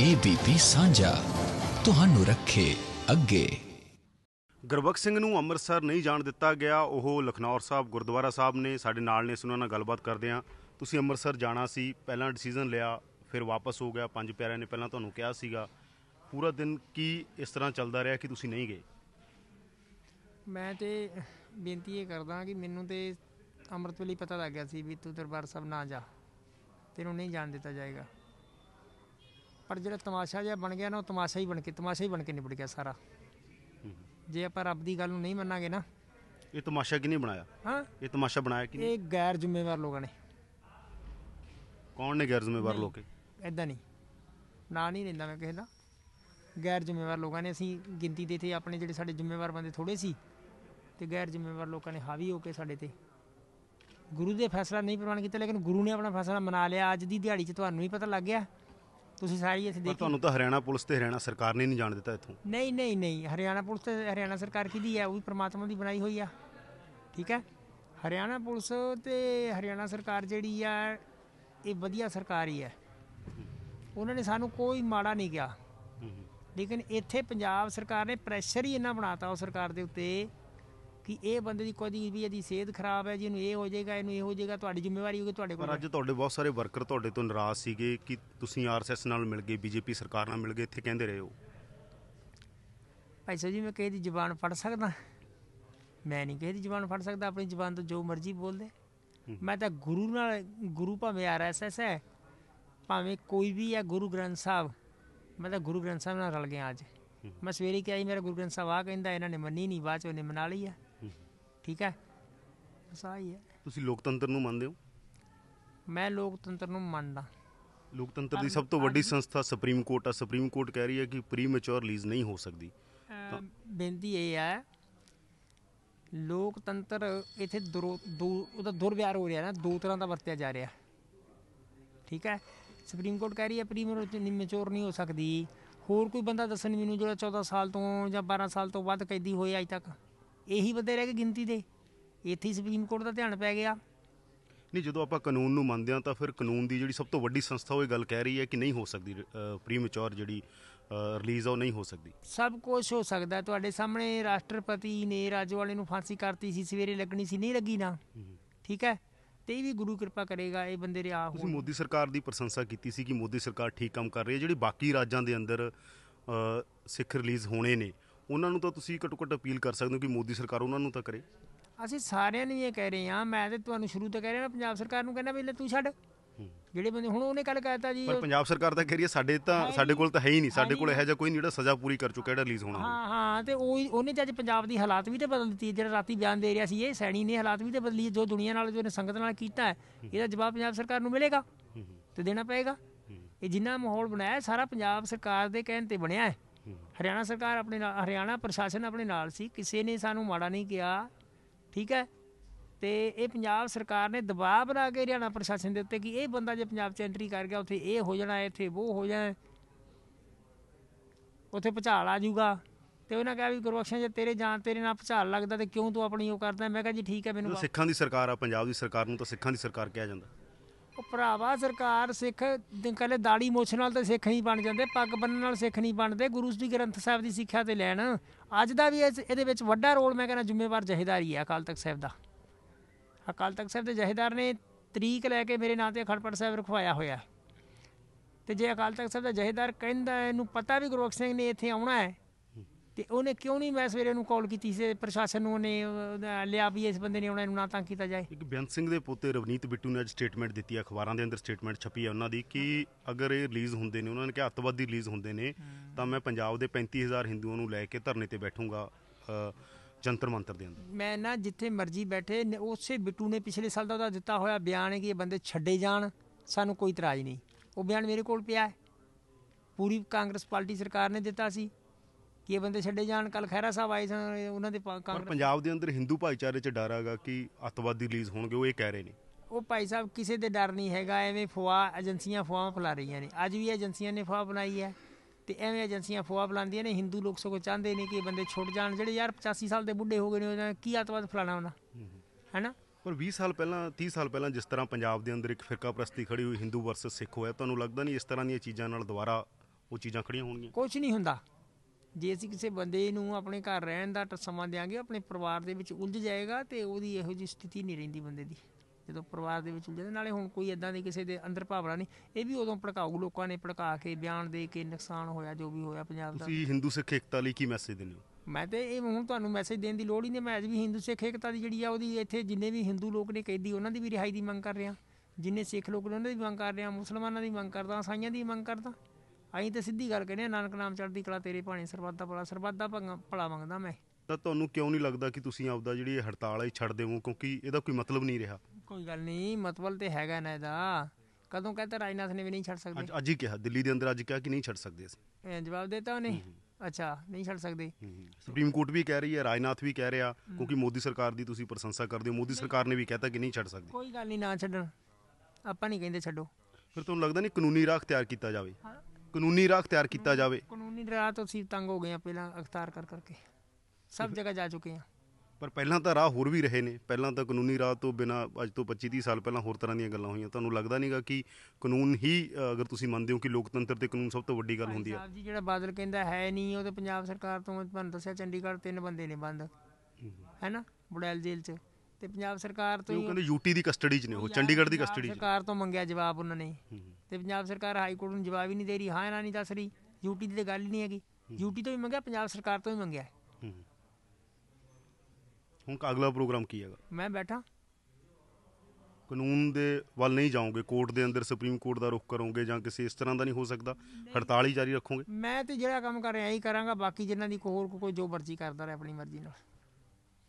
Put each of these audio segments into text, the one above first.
ABP ਸਾਂਝਾ ਤੁਹਾਨੂੰ ਰੱਖੇ ਅੱਗੇ। ਗੁਰਬਖਸ਼ ਸਿੰਘ ਨੂੰ ਅੰਮ੍ਰਿਤਸਰ ਨਹੀਂ ਜਾਣ ਦਿੱਤਾ ਗਿਆ ਉਹ ਲਖਨੌਰ ਸਾਹਿਬ ਗੁਰਦੁਆਰਾ ਸਾਹਿਬ ਨੇ ਸਾਡੇ ਨਾਲ ਨੇ ਅਸੀਂ ਉਹਨਾਂ ਨਾਲ ਗੱਲਬਾਤ ਕਰਦੇ ਹਾਂ। ਤੁਸੀਂ ਅੰਮ੍ਰਿਤਸਰ ਜਾਣਾ ਸੀ ਪਹਿਲਾਂ ਡਿਸੀਜਨ ਲਿਆ ਫਿਰ ਵਾਪਸ ਹੋ ਗਿਆ। ਪੰਜ ਪਿਆਰਿਆਂ ਨੇ ਪਹਿਲਾਂ ਤੁਹਾਨੂੰ ਕਿਹਾ ਸੀਗਾ। ਪੂਰਾ ਦਿਨ ਕੀ ਇਸ ਤਰ੍ਹਾਂ ਚੱਲਦਾ ਰਿਹਾ ਕਿ ਤੁਸੀਂ ਨਹੀਂ ਗਏ? ਮੈਂ ਤੇ ਬੇਨਤੀ ਇਹ ਕਰਦਾ ਕਿ ਮੈਨੂੰ ਤੇ ਅੰਮ੍ਰਿਤ ਵੇਲੇ ਹੀ ਪਤਾ ਲੱਗ ਗਿਆ ਸੀ ਵੀ ਤੂੰ ਦਰਬਾਰ ਸਾਹਿਬ ਨਾ ਜਾ। ਤੈਨੂੰ ਨਹੀਂ ਜਾਣ ਦਿੱਤਾ ਜਾਏਗਾ। ਪਰ ਜਿਹੜਾ ਤਮਾਸ਼ਾ ਜਿਹਾ ਬਣ ਗਿਆ ਨਾ ਉਹ ਤਮਾਸ਼ਾ ਹੀ ਬਣ ਕੇ ਤਮਾਸ਼ਾ ਹੀ ਬਣ ਕੇ ਨਿਬੜ ਗਿਆ ਸਾਰਾ। ਜੇ ਆਪਾਂ ਰੱਬ ਦੀ ਗੱਲ ਨੂੰ ਨਹੀਂ ਮੰਨਾਂਗੇ ਨਾ। ਇਹ ਤਮਾਸ਼ਾ ਕਿਹਨੇ ਬਣਾਇਆ? ਹਾਂ। ਇਹ ਤਮਾਸ਼ਾ ਬਣਾਇਆ ਕਿ ਇਹ ਗੈਰ ਜ਼ਿੰਮੇਵਾਰ ਲੋਕਾਂ ਨੇ। ਕੌਣ ਨੇ ਗੈਰ ਜ਼ਿੰਮੇਵਾਰ ਲੋਕ? ਐਦਾਂ ਨਹੀਂ। ਨਾਂ ਨਹੀਂ ਲੈਂਦਾ ਮੈਂ ਕਿਸੇ ਦਾ। ਗੈਰ ਜ਼ਿੰਮੇਵਾਰ ਲੋਕਾਂ ਨੇ ਅਸੀਂ ਗਿਣਤੀ ਦੇ ਤੇ ਆਪਣੇ ਜਿਹੜੇ ਸਾਡੇ ਜ਼ਿੰਮੇਵਾਰ ਬੰਦੇ ਥੋੜੇ ਸੀ ਤੇ ਗੈਰ ਜ਼ਿੰਮੇਵਾਰ ਲੋਕਾਂ ਨੇ ਹਾਵੀ ਹੋ ਕੇ ਸਾਡੇ ਤੇ। ਗੁਰੂ ਦੇ ਫੈਸਲਾ ਨਹੀਂ ਪ੍ਰਵਾਨ ਕੀਤਾ ਲੇਕਿਨ ਗੁਰੂ ਨੇ ਆਪਣਾ ਫੈਸਲਾ ਮਨਾ ਲਿਆ। ਅੱਜ ਦੀ ਦਿਹਾੜੀ 'ਚ ਤੁਹਾਨੂੰ ਹੀ ਪਤਾ ਲੱਗ ਗਿਆ। ਤੁਸੀਂ ਸਾਰੀ ਇੱਥੇ ਪਰ ਦੇਖੀ ਤੁਹਾਨੂੰ ਤਾਂ ਹਰਿਆਣਾ ਪੁਲਿਸ ਤੇ ਹਰਿਆਣਾ ਸਰਕਾਰ ਨੇ ਨਹੀਂ ਜਾਣ ਦਿੱਤਾ ਇੱਥੋਂ। ਨਹੀਂ ਨਹੀਂ ਨਹੀਂ। ਹਰਿਆਣਾ ਪੁਲਿਸ ਤੇ ਹਰਿਆਣਾ ਸਰਕਾਰ ਕਿਹਦੀ ਹੈ ਉਹ ਵੀ ਪ੍ਰਮਾਤਮਾ ਦੀ ਬਣਾਈ ਹੋਈ ਆ। ਠੀਕ ਹੈ ਹਰਿਆਣਾ ਪੁਲਿਸ ਤੇ ਹਰਿਆਣਾ ਸਰਕਾਰ ਜਿਹੜੀ ਆ ਇਹ ਵਧੀਆ ਸਰਕਾਰ ਹੀ ਹੈ ਉਹਨਾਂ ਨੇ ਸਾਨੂੰ ਕੋਈ ਮਾੜਾ ਨਹੀਂ ਕਿਹਾ। ਲੇਕਿਨ ਇੱਥੇ ਪੰਜਾਬ ਸਰਕਾਰ ਨੇ ਪ੍ਰੈਸ਼ਰ ਹੀ ਇੰਨਾ ਬਣਾਤਾ ਉਹ ਸਰਕਾਰ ਦੇ ਉੱਤੇ ਕਿ ਇਹ ਬੰਦੇ ਦੀ ਕੋਈ ਵੀ ਇਹਦੀ ਸਿਹਤ ਖਰਾਬ ਹੈ ਜੀ ਇਹਨੂੰ ਇਹ ਹੋ ਜਾਏਗਾ ਇਹਨੂੰ ਇਹ ਹੋ ਜਾਏਗਾ ਤੁਹਾਡੀ ਜ਼ਿੰਮੇਵਾਰੀ ਹੋਊਗੀ ਤੁਹਾਡੇ ਪਰ ਕੋਲ ਅੱਜ ਤੁਹਾਡੇ ਬਹੁਤ ਸਾਰੇ ਵਰਕਰ ਤੁਹਾਡੇ ਤੋਂ ਨਾਰਾਜ਼ ਸੀਗੇ ਕਿ ਤੁਸੀਂ ਆਰਐਸਐਸ ਨਾਲ ਮਿਲ ਗਏ ਬੀਜੇਪੀ ਸਰਕਾਰ ਨਾਲ ਮਿਲ ਗਏ ਇੱਥੇ ਕਹਿੰਦੇ ਰਹੇ ਹੋ। ਭਾਈ ਸਾਹਿਬ ਜੀ ਮੈਂ ਕਿਸੇ ਦੀ ਜ਼ੁਬਾਨ ਫੜ ਸਕਦਾ? ਮੈਂ ਨਹੀਂ ਕਿਸੇ ਦੀ ਜ਼ੁਬਾਨ ਫੜ ਸਕਦਾ ਆਪਣੀ ਜ਼ੁਬਾਨ ਤੋਂ ਜੋ ਮਰਜ਼ੀ ਬੋਲਦੇ ਮੈਂ ਤਾਂ ਗੁਰੂ ਨਾਲ ਗੁਰੂ ਭਾਵੇਂ ਆਰਐਸਐਸ ਹੈ ਭਾਵੇਂ ਕੋਈ ਵੀ ਹੈ ਗੁਰੂ ਗ੍ਰੰਥ ਸਾਹਿਬ ਮੈਂ ਤਾਂ ਗੁਰੂ ਗ੍ਰੰਥ ਸਾਹਿਬ ਨਾਲ ਰਲ ਗਿਆ ਅੱਜ। ਮੈਂ ਸਵੇਰੇ ਕਿਹਾ ਸੀ ਮੇਰਾ ਗੁਰੂ ਗ੍ਰੰਥ ਸਾਹਿਬ ਆ ਕਹਿੰਦਾ ਇਹਨਾਂ ਨੇ ਮੰਨੀ ਨਹੀਂ ਬਾਅਦ ਚ ਉਹਨੇ ਮਨਾ ਲਈ ਹੈ ਠੀਕ ਹੈ? ਬਸ ਆਹ ਹੀ ਤੁਸੀਂ ਲੋਕਤੰਤਰ ਨੂੰ ਮੰਨਦੇ ਹੋ? ਮੈਂ ਲੋਕਤੰਤਰ ਨੂੰ ਮੰਨਦਾ। ਲੋਕਤੰਤਰ ਦੀ ਸਭ ਤੋਂ ਵੱਡੀ ਸੰਸਥਾ ਸੁਪਰੀਮ ਕੋਰਟ ਆ। ਸੁਪਰੀਮ ਕੋਰਟ ਕਹਿ ਰਹੀ ਹੈ ਕਿ ਪ੍ਰੀਮੈਚੁਰ ਰਿਲੀਜ਼ ਨਹੀਂ ਹੋ ਸਕਦੀ। ਬੇਨਤੀ ਇਹ ਹੈ ਲੋਕਤੰਤਰ ਇੱਥੇ ਉਹਦਾ ਦੁਰਵਿਹਾਰ ਹੋ ਰਿਹਾ ਨਾ ਦੋ ਤਰ੍ਹਾਂ ਦਾ ਵਰਤਿਆ ਜਾ ਰਿਹਾ। ਠੀਕ ਹੈ? ਸੁਪਰੀਮ ਕੋਰਟ ਕਹਿ ਰਹੀ ਹੈ ਪ੍ਰੀਮੈਚੁਰ ਨਹੀਂ ਹੋ ਸਕਦੀ। ਹੋਰ ਕੋਈ ਬੰਦਾ ਦੱਸਣ ਮੈਨੂੰ ਜਿਹੜਾ 14 ਸਾਲ ਤੋਂ ਜਾਂ 12 ਸਾਲ ਤੋਂ ਵੱਧ ਕੈਦੀ ਹੋਏ ਅਜ ਤੱਕ? ਇਹੀ ਬੰਦੇ ਰਹਿ ਗਏ ਗਿਣਤੀ ਦੇ। ਇੱਥੇ ਹੀ ਸੁਪਰੀਮ ਕੋਰਟ ਦਾ ਧਿਆਨ ਪੈ ਗਿਆ। ਨਹੀਂ ਜਦੋਂ ਆਪਾਂ ਕਾਨੂੰਨ ਨੂੰ ਮੰਨਦੇ ਹਾਂ ਤਾਂ ਫਿਰ ਕਾਨੂੰਨ ਦੀ ਜਿਹੜੀ ਸਭ ਤੋਂ ਵੱਡੀ ਸੰਸਥਾ ਉਹ ਇਹ ਗੱਲ ਕਹਿ ਰਹੀ ਹੈ ਕਿ ਨਹੀਂ ਹੋ ਸਕਦੀ ਪ੍ਰੀਮੈਚੁਰ ਜਿਹੜੀ ਰਿਲੀਜ਼ ਉਹ ਨਹੀਂ ਹੋ ਸਕਦੀ। ਸਭ ਕੁਝ ਹੋ ਸਕਦਾ। ਹੈ। ਤੁਹਾਡੇ ਸਾਹਮਣੇ ਰਾਸ਼ਟਰਪਤੀ ਨੇ ਰਾਜਵਾਲੇ ਨੂੰ ਫਾਂਸੀ ਕਰਤੀ ਸੀ ਸਵੇਰੇ ਲੱਗਣੀ ਸੀ ਨਹੀਂ ਲੱਗੀ ਨਾ। ਠੀਕ ਹੈ? ਤੇ ਵੀ ਗੁਰੂ ਕਿਰਪਾ ਕਰੇਗਾ ਇਹ ਬੰਦੇ ਰਿਹਾ ਤੁਸੀਂ ਹੋਣ। ਮੋਦੀ ਸਰਕਾਰ ਦੀ ਪ੍ਰਸ਼ੰਸਾ ਕੀਤੀ ਸੀ ਕਿ ਮੋਦੀ ਸਰਕਾਰ ਠੀਕ ਕੰਮ ਕਰ ਰਹੀ ਹੈ। ਜਿਹੜੀ ਬਾਕੀ ਰਾਜਾਂ ਦੇ ਅੰਦਰ ਸਿੱਖ ਰਿਲੀਜ਼ ਹੋਣੇ ਨੇ ਉਹਨਾਂ ਨੂੰ ਤਾਂ ਤੁਸੀਂ ਘੱਟੋ ਘੱਟ ਅਪੀਲ ਕਰ ਸਕਦੇ ਹੋ ਕਿ ਮੋਦੀ ਸਰਕਾਰ ਉਹਨਾਂ ਨੂੰ ਤਾਂ ਕਰੇ। ਅਸੀਂ ਸਾਰਿਆਂ ਨੂੰ ਇਹ ਕਹਿ ਰਹੇ ਹਾਂ ਮੈਂ ਤੇ ਤੁਹਾਨੂੰ ਸ਼ੁਰੂ ਤੋਂ ਕਹਿ ਰਿਹਾ ਮੈਂ ਪੰਜਾਬ ਸਰਕਾਰ ਨੂੰ ਕਹਿੰਦਾ ਵੀ ਲੈ ਤੂੰ ਛੱਡ। ਜਿਹੜੇ ਬੰਦੇ ਹੁਣ ਉਹਨੇ ਕੱਲ ਕਹਿਤਾ ਜੀ ਪਰ ਪੰਜਾਬ ਸਰਕਾਰ ਤਾਂ ਕਹਿ ਰਹੀ ਹੈ ਸਾਡੇ ਤਾਂ ਸਾਡੇ ਕੋਲ ਤਾਂ ਹੈ ਹੀ ਨਹੀਂ। ਸਾਡੇ ਕੋਲ ਇਹੋ ਜਿਹਾ ਕੋਈ ਨਹੀਂ ਜਿਹੜਾ ਸਜ਼ਾ ਪੂਰੀ ਕਰ ਚੁੱਕਾ ਜਿਹੜਾ ਰਿਲੀਜ਼ ਹੋਣਾ ਹਾਂ ਹਾਂ ਤੇ ਉਹ ਉਹਨੇ ਅੱਜ ਪੰਜਾਬ ਦੀ ਹਾਲਾਤ ਵੀ ਤੇ ਬਦਲ ਦਿੱਤੀ। ਜਿਹੜਾ ਰਾਤੀ ਬਿਆਨ ਦੇ ਰਿਹਾ ਸੀ ਇਹ ਸੈਣੀ ਨੇ ਹਾਲਾਤ ਵੀ ਤੇ ਬਦਲੀ। ਜੋ ਦੁਨੀਆ ਨਾਲ ਜੋ ਇਹਨੇ ਸੰਗਤ ਨਾਲ ਕੀਤਾ ਹੈ ਇਹਦਾ ਜਵਾਬ ਪੰਜਾਬ ਸਰਕਾਰ ਨੂੰ ਮਿਲੇਗਾ ਤੇ ਦੇਣਾ ਪਏਗਾ। ਇਹ ਜਿੰਨਾ ਮਾਹੌਲ ਬਣਾਇਆ ਸਾਰਾ ਪੰਜਾਬ ਸਰਕਾਰ ਦੇ ਕਹਿਣ ਤੇ ਬਣਿਆ ਹੈ। ਹਰਿਆਣਾ ਸਰਕਾਰ ਆਪਣੇ ਨਾਲ ਹਰਿਆਣਾ ਪ੍ਰਸ਼ਾਸਨ ਆਪਣੇ ਨਾਲ ਸੀ ਕਿਸੇ ਨੇ ਸਾਨੂੰ ਮਾੜਾ ਨਹੀਂ ਕਿਹਾ ਠੀਕ ਹੈ? ਤੇ ਇਹ ਪੰਜਾਬ ਸਰਕਾਰ ਨੇ ਦਬਾਅ ਬਣਾ ਕੇ ਹਰਿਆਣਾ ਪ੍ਰਸ਼ਾਸਨ ਦੇ ਉੱਤੇ ਕਿ ਇਹ ਬੰਦਾ ਜੇ ਪੰਜਾਬ 'ਚ ਐਂਟਰੀ ਕਰ ਗਿਆ ਉੱਥੇ ਇਹ ਹੋ ਜਾਣਾ ਇੱਥੇ ਉਹ ਹੋ ਜਾਣਾ ਉੱਥੇ ਭੁਚਾਲ ਆ ਜਾਊਗਾ। ਤੇ ਉਹਨਾਂ ਕਿਹਾ ਵੀ ਗੁਰਬਖਸ਼ਾਂ ਜੇ ਤੇਰੇ ਜਾਨ ਤੇਰੇ ਨਾਲ ਭੁਚਾਲ ਲੱਗਦਾ ਤੇ ਕਿਉਂ ਤੂੰ ਆਪਣੀ ਉਹ ਕਰਦਾ? ਮੈਂ ਕਿਹਾ ਜੀ ਠੀਕ ਹੈ ਮੈਨੂੰ ਸਿੱਖਾਂ ਦੀ ਸਰਕਾਰ ਆ ਪੰਜਾਬ ਦੀ ਸਰਕਾਰ ਨੂੰ ਤਾਂ ਸਿੱਖਾਂ ਦੀ ਸਰਕਾਰ ਕਿਹਾ ਜਾਂਦਾ। ਉਹ ਭਰਾਵਾ ਸਰਕਾਰ ਸਿੱਖ ਕਹਿੰਦੇ ਦਾੜੀ ਮੋਛ ਨਾਲ ਤਾਂ ਸਿੱਖ ਨਹੀਂ ਬਣ ਜਾਂਦੇ ਪੱਗ ਬੰਨਣ ਨਾਲ ਸਿੱਖ ਨਹੀਂ ਬਣਦੇ ਗੁਰੂ ਜੀ ਗ੍ਰੰਥ ਸਾਹਿਬ ਦੀ ਸਿੱਖਿਆ ਤੇ ਲੈਣ ਅੱਜ ਦਾ ਵੀ ਇਸ- ਇਹਦੇ ਵਿੱਚ ਵੱਡਾ ਰੋਲ ਮੈਂ ਕਹਿੰਦਾ ਜ਼ਿੰਮੇਵਾਰ ਜਹੇਦਾਰੀ ਹੈ ਅਕਾਲ ਤਖਤ ਸਾਹਿਬ ਦਾ ਅਕਾਲ ਤਖਤ ਸਾਹਿਬ ਦੇ ਜਹੇਦਾਰ ਨੇ ਤਰੀਕ ਲੈ ਕੇ ਮੇਰੇ ਨਾਂ ਤੇ ਖੜਪੜ ਸਾਹਿਬ ਰਖਵਾਇਆ ਹੋਇਆ ਹੈ। ਤੇ ਜੇ ਅਕਾਲ ਤਖਤ ਸਾਹਿਬ ਦਾ ਜਹੇਦਾਰ ਕਹਿੰਦਾ ਹੈ, ਇਹਨੂੰ ਪਤਾ ਵੀ ਗੁਰਬਖਸ਼ ਸਿੰਘ ਨੇ ਇੱਥੇ ਆਉਣਾ ਹੈ ਤੇ ਉਹਨੇ ਕਿਉਂ ਨਹੀਂ ਮੈਂ ਸਵੇਰੇ ਨੂੰ ਕਾਲ ਕੀਤੀ ਸੀ ਪ੍ਰਸ਼ਾਸਨ ਨੂੰ ਉਹਨੇ ਅਹ, ਲਿਆ ਵੀ ਇਸ ਬੰਦੇ ਨੇ ਆਉਣਾ ਇਹਨੂੰ ਨਾ ਤਾਂ ਕੀਤਾ ਜਾਏ। ਇੱਕ ਬੇਅੰਤ ਸਿੰਘ ਦੇ ਪੋਤੇ ਰਵਨੀਤ ਬਿੱਟੂ ਨੇ ਅੱਜ ਸਟੇਟਮੈਂਟ ਦਿੱਤੀ ਹੈ ਅਖਬਾਰਾਂ ਦੇ ਅੰਦਰ ਸਟੇਟਮੈਂਟ ਛਪੀ ਹੈ ਉਹਨਾਂ ਦੀ ਕਿ ਅਗਰ ਇਹ ਰਿਲੀਜ਼ ਹੁੰਦੇ ਨੇ ਉਹਨਾਂ ਨੇ ਕਿਹਾ ਅੱਤਵਾਦੀ ਰਿਲੀਜ਼ ਹੁੰਦੇ ਨੇ ਤਾਂ ਮੈਂ ਪੰਜਾਬ ਦੇ 35000 ਹਿੰਦੂਆਂ ਨੂੰ ਲੈ ਕੇ ਧਰਨੇ ਤੇ ਬੈਠੂੰਗਾ ਅ, ਜੰਤਰ ਮੰਤਰ ਦੇ ਅੰਦਰ। ਮੈਂ ਨਾ ਜਿੱਥੇ ਮਰਜ਼ੀ ਬੈਠੇ ਨ- ਉਸੇ ਬਿੱਟੂ ਨੇ ਪਿਛਲੇ ਸਾਲ ਦਾ ਉਹਦਾ ਦਿੱਤਾ ਹੋਇਆ ਬਿਆਨ ਹੈ ਕਿ ਇਹ ਬੰਦੇ ਛੱਡੇ ਜਾਣ ਸਾਨੂੰ ਕੋਈ ਇਤਰਾਜ਼ ਨਹੀਂ। ਉਹ ਬਿਆਨ ਮੇਰੇ ਕੋਲ ਪਿਆ ਹੈ। ਪੂਰੀ ਕਾਂਗਰਸ ਪਾਰਟੀ ਸਰਕਾਰ ਨੇ ਦਿੱਤਾ ਸੀ। ਕਿ ਇਹ ਬੰਦੇ ਛੱਡੇ ਜਾਣ ਕੱਲ ਖਹਿਰਾ ਸਾਹਿਬ ਆਏ ਸਨ ਉਹਨਾਂ ਦੇ ਪਾ- ਪਰ ਕਾਂਗਰਸ ਪੰਜਾਬ ਦੇ ਅੰਦਰ ਹਿੰਦੂ ਭਾਈਚਾਰੇ 'ਚ ਡਰ ਹੈਗਾ ਕਿ ਅੱਤਵਾਦੀ ਰਿਲੀਜ਼ ਹੋਣਗੇ ਉਹ ਇਹ ਕਹਿ ਰਹੇ ਨੇ। ਉਹ ਭਾਈ ਸਾਹਿਬ ਕਿਸੇ ਦੇ ਡਰ ਨਹੀਂ ਹੈਗਾ ਐਵੇਂ ਫੁਆ ਏਜੰਸੀਆਂ ਫੁਆਵਾਂ ਫੈਲਾ ਰਹੀਆਂ ਨੇ। ਅੱਜ ਵੀ ਏਜੰਸੀਆਂ ਨੇ ਫੁਆ ਬਣਾਈ ਹੈ ਤੇ ਐਵੇਂ ਏਜੰਸੀਆਂ ਫੁਆ ਫੈਲਾਉਂਦੀਆਂ ਨੇ ਹਿੰਦੂ ਲੋਕ ਸਗੋਂ ਚਾਹੁੰਦੇ ਨੇ ਕਿ ਇਹ ਬੰਦੇ ਛੁੱਟ ਜਾਣ। ਜਿਹੜੇ ਯਾਰ 85 ਸਾਲ ਦੇ ਬੁੱਢੇ ਹੋ ਗਏ ਨੇ ਉਹਨਾਂ ਨੇ ਕੀ ਅੱਤਵਾਦ ਫੈਲਾਣਾ ਉਹਨਾਂ? ਹੈਨਾ? ਪਰ 20 ਸਾਲ ਪਹਿਲਾਂ 30 ਸਾਲ ਪਹਿਲਾਂ ਜਿਸ ਤਰ੍ਹਾਂ ਪੰਜਾਬ ਦੇ ਅੰਦਰ ਇੱਕ ਫਿਰਕਾ ਪ੍ਰਸਤੀ ਖੜੀ ਹੋਈ ਹਿੰਦੂ ਵਰਸਸ ਸਿੱਖ ਹੋਇਆ ਤੁਹਾਨੂੰ ਲੱਗਦਾ ਨਹੀਂ ਇਸ ਤਰ੍ਹਾਂ ਦੀਆਂ ਚੀਜ਼ਾਂ ਨਾਲ ਦੁਬਾਰਾ ਉਹ ਚੀਜ਼ਾਂ ਖੜੀਆਂ ਹੋਣਗੀਆਂ? ਕੁਝ ਨਹੀਂ ਹੁੰਦਾ। ਜੇ ਅਸੀਂ ਕਿਸੇ ਬੰਦੇ ਨੂੰ ਆਪਣੇ ਘਰ ਰਹਿਣ ਦਾ ਟ- ਸਮਾਂ ਦਿਆਂਗੇ ਆਪਣੇ ਪਰਿਵਾਰ ਦੇ ਵਿੱਚ ਉਲਝ ਜਾਏਗਾ ਤੇ ਉਹਦੀ ਇਹੋ ਜਿਹੀ ਸਥਿਤੀ ਨਹੀਂ ਰਹਿੰਦੀ ਬੰਦੇ ਦੀ। ਜਦੋਂ ਪਰਿਵਾਰ ਦੇ ਵਿੱਚ ਉਲਝਦੇ ਨਾਲੇ ਹੁਣ ਕੋਈ ਇਦਾਂ ਦੀ ਕਿਸੇ ਦੇ ਅੰਦਰ ਭਾਵਨਾ ਨਹੀਂ। ਇਹ ਵੀ ਉਦੋਂ ਭੜਕਾਊ ਲੋਕਾਂ ਨੇ ਭੜਕਾ ਕੇ ਬਿਆਨ ਦੇ ਕੇ ਨੁਕਸਾਨ ਹੋਇਆ ਜੋ ਵੀ ਹੋਇਆ ਪੰਜਾਬ ਦਾ। ਤੁਸੀਂ ਹਿੰਦੂ ਸਿੱਖ ਏਕਤਾ ਲਈ ਕੀ ਮੈਸੇਜ ਦਿੰਦੇ ਹੋ? ਮੈਂ ਤੇ ਇਹ ਹੁਣ ਤੁਹਾਨੂੰ ਮੈਸੇਜ ਦੇਣ ਦੀ ਲੋੜ ਹੀ ਨਹੀਂ ਮੈਂ ਅੱਜ ਵੀ ਹਿੰਦੂ ਸਿੱਖ ਏਕਤਾ ਦੀ ਜਿਹੜੀ ਆ ਉਹਦੀ ਇੱਥੇ ਜਿੰਨੇ ਵੀ ਹਿੰਦੂ ਲੋਕ ਨੇ ਕੈਦੀ ਉਹਨਾਂ ਦੀ ਵੀ ਰਿਹਾਈ ਦੀ ਮੰਗ ਕਰ ਰਿਹਾ। ਜਿੰਨੇ ਸਿੱਖ ਲੋਕ ਨੇ ਉਹਨਾਂ ਦੀ ਮੰਗ ਕਰ ਰਿਹਾ ਮੁਸਲਮਾਨਾਂ ਦੀ ਮੰਗ ਕਰਦਾ ਸਾਈਆਂ ਦੀ ਮੰਗ ਕਰਦਾ। ਅਸੀਂ ਤੇ ਸਿੱਧੀ ਗੱਲ ਕਹਿੰਦੇ ਹਾਂ ਨਾਨਕ ਨਾਮ ਚੜ੍ਹਦੀ ਕਲਾ ਤੇਰੇ ਭਾਣੇ ਸਰਬੱਤ ਦਾ ਭਲਾ ਸਰਬੱਤ ਦਾ ਭੰਗਾ- ਭਲਾ ਮੰਗਦਾ ਮੈਂ। ਤਾਂ ਤੁਹਾਨੂੰ ਕਿਉਂ ਨਹੀਂ ਲੱਗਦਾ ਕਿ ਤੁਸੀਂ ਆਪਦਾ ਜਿਹੜੀ ਇਹ ਹੜਤਾਲ ਹੈ ਇਹ ਛੱਡ ਦੇਵੋ? ਕਿਉਂਕਿ ਇਹਦਾ ਕੋਈ ਮਤਲਬ ਨਹੀਂ ਰਿਹਾ। ਕੋਈ ਗੱਲ ਨਹੀਂ ਮਤਲਬ ਤੇ ਹੈਗਾ ਨਾ ਇਹਦਾ। ਕਦੋਂ ਕਹਤਾ ਰਾਜਨਾਥ ਨੇ ਵੀ ਨਹੀਂ ਛੱਡ ਸਕਦੇ? ਅੱਜ ਅੱਜ ਹੀ ਕਿਹਾ ਦਿੱਲੀ ਦੇ ਅੰਦਰ ਅੱਜ ਕਿਹਾ ਕਿ ਨਹੀਂ ਛੱਡ ਸਕਦੇ ਅਸੀਂ। ਇਹ ਜਵਾਬ ਦੇਤਾ ਉਹਨੇ? ਅੱਛਾ ਨਹੀਂ ਛੱਡ ਸਕਦੇ। ਸੁਪਰੀਮ ਕੋਰਟ ਵੀ ਕਹਿ ਰਹੀ ਹੈ ਰਾਜਨਾਥ ਵੀ ਕਹਿ ਰਿਹਾ ਕਿਉਂਕਿ ਮੋਦੀ ਸਰਕਾਰ ਦੀ ਤੁਸੀਂ ਪ੍ਰਸ਼ੰਸਾ ਕਰਦੇ ਹੋ ਮੋਦੀ ਸਰਕਾਰ ਨੇ ਵੀ ਕਹਿਤਾ ਕਿ ਨਹੀਂ ਛੱਡ ਸਕਦੇ। ਕੋਈ ਗੱਲ ਨਹੀਂ ਨਾ ਛੱਡਣ। ਆਪਾਂ ਨਹੀਂ ਕਹਿੰਦੇ ਛੱਡੋ। ਫਿਰ ਤੁਹਾਨੂੰ ਲੱਗਦਾ ਨਹੀਂ ਕਾਨੂੰਨੀ ਰਾਹ ਅਖਤਿਆਰ ਕੀਤਾ ਜਾਵੇ? ਹਾਂ। ਕਾਨੂੰਨੀ ਰਾਹ ਅਖਤਿਆਰ ਕੀਤਾ ਜਾਵੇ। ਕਾਨੂੰਨੀ ਰਾਹ ਤੋਂ ਅਸੀਂ ਤੰਗ ਹੋ ਗਏ ਆ ਪਹਿਲਾਂ ਅਖਤਾਰ ਕਰ ਕਰਕੇ। ਸਭ ਜਗ੍ਹਾ ਜਾ ਚੁੱਕੇ ਆ ਪਰ ਪਹਿਲਾਂ ਤਾਂ ਰਾਹ ਹੋਰ ਵੀ ਰਹੇ ਨੇ। ਪਹਿਲਾਂ ਤਾਂ ਕਾਨੂੰਨੀ ਰਾਹ ਤੋਂ ਬਿਨਾ ਅੱਜ ਤੋਂ 25 30 ਸਾਲ ਪਹਿਲਾਂ ਹੋਰ ਤਰ੍ਹਾਂ ਦੀਆਂ ਗੱਲਾਂ ਹੋਈਆਂ। ਤੁਹਾਨੂੰ ਲੱਗਦਾ ਨਹੀਂਗਾ ਕਿ ਕਾਨੂੰਨ ਹੀ ਅਗਰ ਤੁਸੀਂ ਮੰਨਦੇ ਹੋ ਕਿ ਲੋਕਤੰਤਰ ਤੇ ਕਾਨੂੰਨ ਸਭ ਤੋਂ ਵੱਡੀ ਗੱਲ ਹੁੰਦੀ ਹੈ ਸਾਹਿਬ ਜੀ ਜਿਹੜਾ ਬਾਦਲ ਕਹਿੰਦਾ ਹੈ ਨਹੀਂ ਉਹ ਤੇ ਪੰਜਾਬ ਸਰਕਾਰ ਤੋਂ ਤੁਹਾਨੂੰ ਦੱਸਿਆ ਚੰਡੀਗੜ੍ਹ ਤਿੰਨ ਬੰਦੇ ਨੇ ਬੰਦ। ਹੈ ਨਾ? ਬੁੜੈਲ ਜੇਲ੍ਹ 'ਚ। ਤੇ ਪੰਜਾਬ ਸਰਕਾਰ ਤੇ ਉਹ ਕਹਿੰਦੇ ਯੂਟੀ ਦੀ ਕਸਟਡੀ 'ਚ ਨੇ ਉਹ ਚੰਡੀਗੜ੍ਹ ਦੀ ਕਸਟਡੀ 'ਚ ਸਰਕਾਰ ਤੋਂ ਮੰਗਿਆ ਜਵਾਬ ਉਹਨਾਂ ਨੇ। ਤੇ ਪੰਜਾਬ ਸਰਕਾਰ ਹਾਈ ਕੋਰਟ ਨੂੰ ਜਵਾਬ ਹੀ ਨਹੀਂ ਦੇ ਰਹੀ ਹਾਂ ਨਾ ਨਹੀਂ ਦੱਸ ਰਹੀ ਯੂਟੀ ਦੀ ਤਾਂ ਗੱਲ ਹੀ ਨਹੀਂ ਹੈਗੀ। ਯੂਟੀ ਤੋਂ ਵੀ ਮੰਗਿਆ ਪੰਜਾਬ ਸਰਕਾਰ ਤੋਂ ਵੀ ਮੰਗਿਆ। ਹੁਣ ਅਗਲਾ ਪ੍ਰੋਗਰਾਮ ਕੀ ਹੈਗਾ? ਮੈਂ ਬੈਠਾ। ਕਾਨੂੰਨ ਦੇ ਵੱਲ ਨਹੀਂ ਜਾਓਗੇ ਕੋਰਟ ਦੇ ਅੰਦਰ ਸੁਪਰੀਮ ਕੋਰਟ ਦਾ ਰੁਖ ਕਰੋਗੇ ਜਾਂ ਕਿਸੇ ਇਸ ਤਰ੍ਹਾਂ ਦਾ ਨਹੀਂ ਹੋ ਸਕਦਾ? ਹੜਤਾਲ ਹੀ ਜਾਰੀ ਰੱਖੋਗੇ? ਮੈਂ ਤੇ ਜਿਹੜਾ ਕੰਮ ਕਰ ਰਿਹਾ ਇਹੀ ਕਰਾਂਗਾ ਬਾਕੀ ਜਿਨ੍ਹਾਂ ਦੀ ਕੋਈ ਹੋਰ ਕੋਈ ਜੋ ਮਰਜ਼ੀ ਕਰਦਾ ਰਹੇ ਆਪਣੀ ਮਰਜ਼ੀ ਨਾਲ।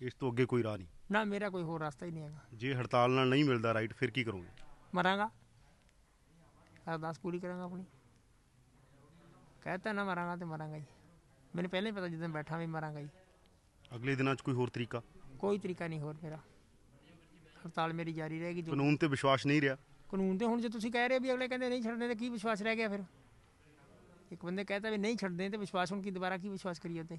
ਇਸ ਤੋਂ ਅੱਗੇ ਕੋਈ ਰਾਹ ਨਹੀਂ। ਨਾ ਮੇਰਾ ਕੋਈ ਹੋਰ ਰਸਤਾ ਹੀ ਨਹੀਂ ਹੈਗਾ। ਜੇ ਹੜਤਾਲ ਨਾਲ ਨਹੀਂ ਮਿਲਦਾ ਰਾਈਟ ਫਿਰ ਕੀ ਕਰੋਗੇ? ਮਰਾਂਗਾ। ਅਰਦਾਸ ਪੂਰੀ ਕਰਾਂਗਾ ਆਪਣੀ। ਕਹਿਤਾ ਨਾ ਮਰਾਂਗਾ ਤੇ ਮਰਾਂਗਾ ਜੀ ਮੈਨੂੰ ਪਹਿਲਾਂ ਹੀ ਪਤਾ ਜਦੋਂ ਬੈਠਾ ਵੀ ਮਰਾਂਗਾ ਜੀ ਅਗਲੇ ਦਿਨਾਂ 'ਚ ਕੋਈ ਹੋਰ ਤਰੀਕਾ? ਕੋਈ ਤਰੀਕਾ ਨਹੀਂ ਹੋਰ ਮੇਰਾ। ਹੜਤਾਲ ਮੇਰੀ ਜਾਰੀ ਰਹੇਗੀ ਜੋ ਕਾਨੂੰਨ ਤੇ ਵਿਸ਼ਵਾਸ ਨਹੀਂ ਰਿਹਾ। ਕਾਨੂੰਨ ਤੇ ਹੁਣ ਜੇ ਤੁਸੀਂ ਕਹਿ ਰਹੇ ਹੋ ਵੀ ਅਗਲੇ ਕਹਿੰਦੇ ਨਹੀਂ ਛੱਡਣੇ ਤੇ ਕੀ ਵਿਸ਼ਵਾਸ ਰਹਿ ਗਿਆ ਫਿਰ? ਇੱਕ ਬੰਦੇ ਕਹਤਾ ਵੀ ਨਹੀਂ ਛੱਡਦੇ ਤੇ ਵਿਸ਼ਵਾਸ ਹੁਣ ਕੀ ਦੁਬਾਰਾ ਕੀ ਵਿਸ਼ਵਾਸ ਕਰੀਏ ਤੇ